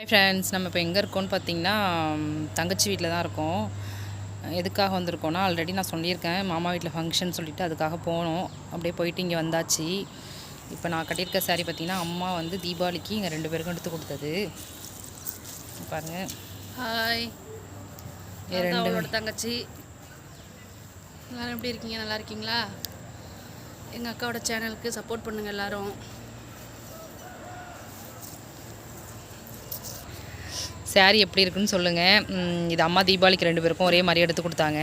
Hi friends நம்ம இப்போ எங்கே இருக்கோம்னு பார்த்தீங்கன்னா தங்கச்சி வீட்டில் தான் இருக்கோம். எதுக்காக வந்திருக்கோன்னா ஆல்ரெடி நான் சொல்லியிருக்கேன். மாமா வீட்டில் ஃபங்க்ஷன் சொல்லிட்டு அதுக்காக போனோம். அப்படியே போயிட்டு இங்கே வந்தாச்சு. இப்போ நான் கட்டியிருக்க saree பார்த்தீங்கன்னா அம்மா வந்து தீபாவளிக்கு இங்கே ரெண்டு பேருக்கும் எடுத்து கொடுத்தது. பாருங்கள் ஹாய் ரெண்டு தங்கச்சி. எல்லாரும் எப்படி இருக்கீங்க? நல்லா இருக்கீங்களா? எங்கள் அக்காவோட சேனலுக்கு சப்போர்ட் பண்ணுங்கள் எல்லாரும். Saree எப்படி இருக்குன்னு சொல்லுங்கள் இது அம்மா தீபாவளிக்கு ரெண்டு பேருக்கும் ஒரே மாதிரி எடுத்து கொடுத்தாங்க.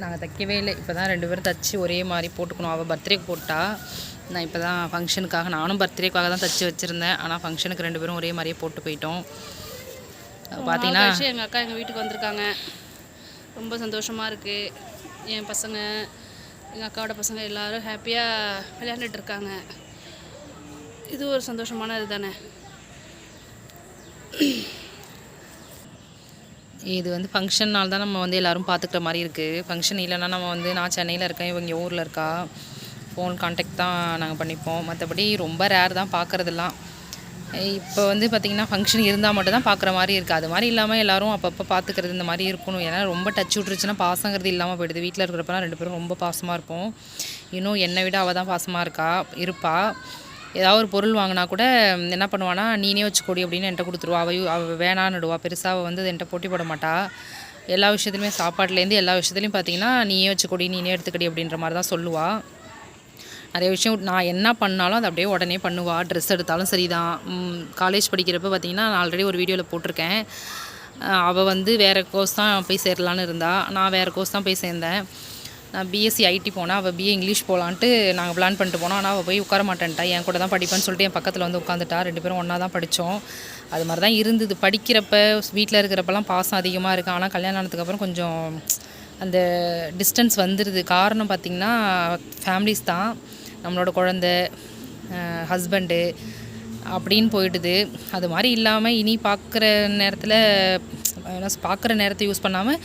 நாங்கள் தைக்கவே இல்லை. இப்போ தான் ரெண்டு பேரும் தச்சு ஒரே மாதிரி போட்டுக்கணும். அவள் பர்த்டேக்கு போட்டா. நான் இப்போ தான் ஃபங்க்ஷனுக்காக நானும் பர்த்டேக்காக தான் தச்சு வச்சுருந்தேன். ஆனால் ஃபங்க்ஷனுக்கு ரெண்டு பேரும் ஒரே மாதிரியே போட்டு போயிட்டோம். பார்த்தீங்கன்னா எங்கள் அக்கா எங்கள் வீட்டுக்கு வந்திருக்காங்க. ரொம்ப சந்தோஷமாக இருக்குது என் பசங்க எங்கள் அக்காவோட பசங்க எல்லாரும் ஹாப்பியாக விளையாண்டுட்டு இருக்காங்க இது ஒரு சந்தோஷமான இது தானே இது வந்து ஃபங்க்ஷன்னால் தான் நம்ம வந்து எல்லோரும் பார்த்துக்கிற மாதிரி இருக்குது ஃபங்க்ஷன் இல்லைன்னா நம்ம வந்து நான் சென்னையில் இருக்கேன் இவங்க ஊரில் இருக்கா? ஃபோன் கான்டாக்ட் தான் நாங்கள் பண்ணிப்போம். மற்றபடி ரொம்ப ரேர் தான் பார்க்குறதெல்லாம். இப்போ வந்து பார்த்திங்கன்னா ஃபங்க்ஷன் இருந்தால் மட்டும் தான் பார்க்குற மாதிரி இருக்குது அது மாதிரி இல்லாமல் எல்லோரும் அப்பப்போ பார்த்துக்கிறது இந்த மாதிரி இருக்கணும். ஏன்னா ரொம்ப டச் விட்ருச்சுன்னா பாசங்கிறது இல்லாமல் போயிடுது. வீட்டில் இருக்கிறப்பலாம் ரெண்டு பேரும் ரொம்ப பாசமாக இருப்போம். இன்னும் என்னை விட அவள் தான் பாசமாக இருக்கா? இருப்பா. ஏதாவது ஒரு பொருள் வாங்கினா கூட என்ன பண்ணுவானா நீனே வச்சுக்கோடி அப்படின்னு என்கிட்ட கொடுத்துருவா. அவ அவள் வேணான்னுடுவா பெருசாக அவள் வந்து என்கிட்ட போட்டி போட மாட்டா. எல்லா விஷயத்துலையுமே சாப்பாட்டுலேருந்து எல்லா விஷயத்துலையும் பார்த்தீங்கன்னா நீயே வச்சுக்கொடி நீனே எடுத்துக்கடி அப்படின்ற மாதிரி தான் சொல்லுவாள் நிறைய விஷயம் நான் என்ன பண்ணாலும் அதை அப்படியே உடனே பண்ணுவா. ட்ரெஸ் எடுத்தாலும் சரி தான் காலேஜ் படிக்கிறப்ப பார்த்தீங்கன்னா நான் ஆல்ரெடி ஒரு வீடியோவில் போட்டிருக்கேன். அவள் வந்து வேறு கோர்ஸ் தான் போய் சேரலான்னு இருந்தா. நான் வேறு கோர்ஸ் தான் போய் சேர்ந்தேன். நான் பிஎஸ்சி ஐடி போனேன் அவள் பிஏ இங்கிலீஷ் போகலான்ட்டு நாங்கள் பிளான் பண்ணிட்டு போனோம். ஆனால் அவள் போய் உட்கார மாட்டேன்ட்டா. என் கூட தான் படிப்பேன்னு சொல்லிட்டு என் பக்கத்தில் வந்து உட்காந்துட்டா. ரெண்டு பேரும் ஒன்றா தான் படித்தோம் அது மாதிரி தான் இருந்தது. படிக்கிறப்ப வீட்டில் இருக்கிறப்பெல்லாம் பாசம் அதிகமாக இருக்குது ஆனால் கல்யாணம் ஆனதுக்கப்புறம் கொஞ்சம் அந்த டிஸ்டன்ஸ் வந்துடுது காரணம் பார்த்திங்கன்னா ஃபேமிலிஸ் தான். நம்மளோட குழந்த ஹஸ்பண்டு அப்படின்னு போயிடுது அது மாதிரி இல்லாமல் இனி பார்க்குற நேரத்தில் என்ன பார்க்குற நேரத்தை யூஸ் பண்ணாமல்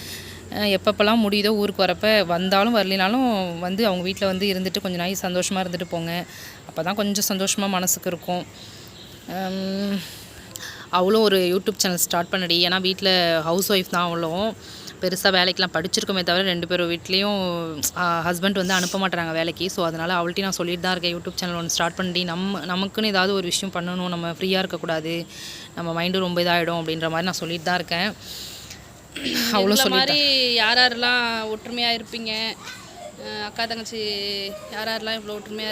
எப்பப்போல்லாம் முடியுதோ ஊருக்கு வரப்போ வந்தாலும் வரலினாலும் வந்து அவங்க வீட்டில் வந்து இருந்துட்டு கொஞ்சம் நாய் சந்தோஷமாக இருந்துட்டு போங்க. அப்போ தான் கொஞ்சம் சந்தோஷமாக மனசுக்கு இருக்கும். அவளும் ஒரு யூடியூப் சேனல் ஸ்டார்ட் பண்ணடி. ஏன்னா வீட்டில் ஹவுஸ் ஒய்ஃப் தான் அவளும். பெருசாக வேலைக்கெலாம் படிச்சிருக்கோமே தவிர ரெண்டு பேரும் வீட்லேயும் ஹஸ்பண்ட் வந்து அனுப்ப மாட்டாங்க வேலைக்கு. ஸோ அதனால் அவள்கிட்ட நான் சொல்லிட்டு தான் இருக்கேன். யூடியூப் சேனல் ஒன்று ஸ்டார்ட் பண்ணி நம்ம நமக்குன்னு ஏதாவது ஒரு விஷயம் பண்ணணும் நம்ம ஃப்ரீயாக இருக்கக்கூடாது நம்ம மைண்டு ரொம்ப இதாகிடும் அப்படின்ற மாதிரி நான் சொல்லிட்டு தான் இருக்கேன். சொல்லி மாதிரி யார் யாரெல்லாம் ஒற்றுமையாக இருப்பீங்க? அக்கா தங்கச்சி யார் யாரெல்லாம் இவ்வளோ ஒற்றுமையாக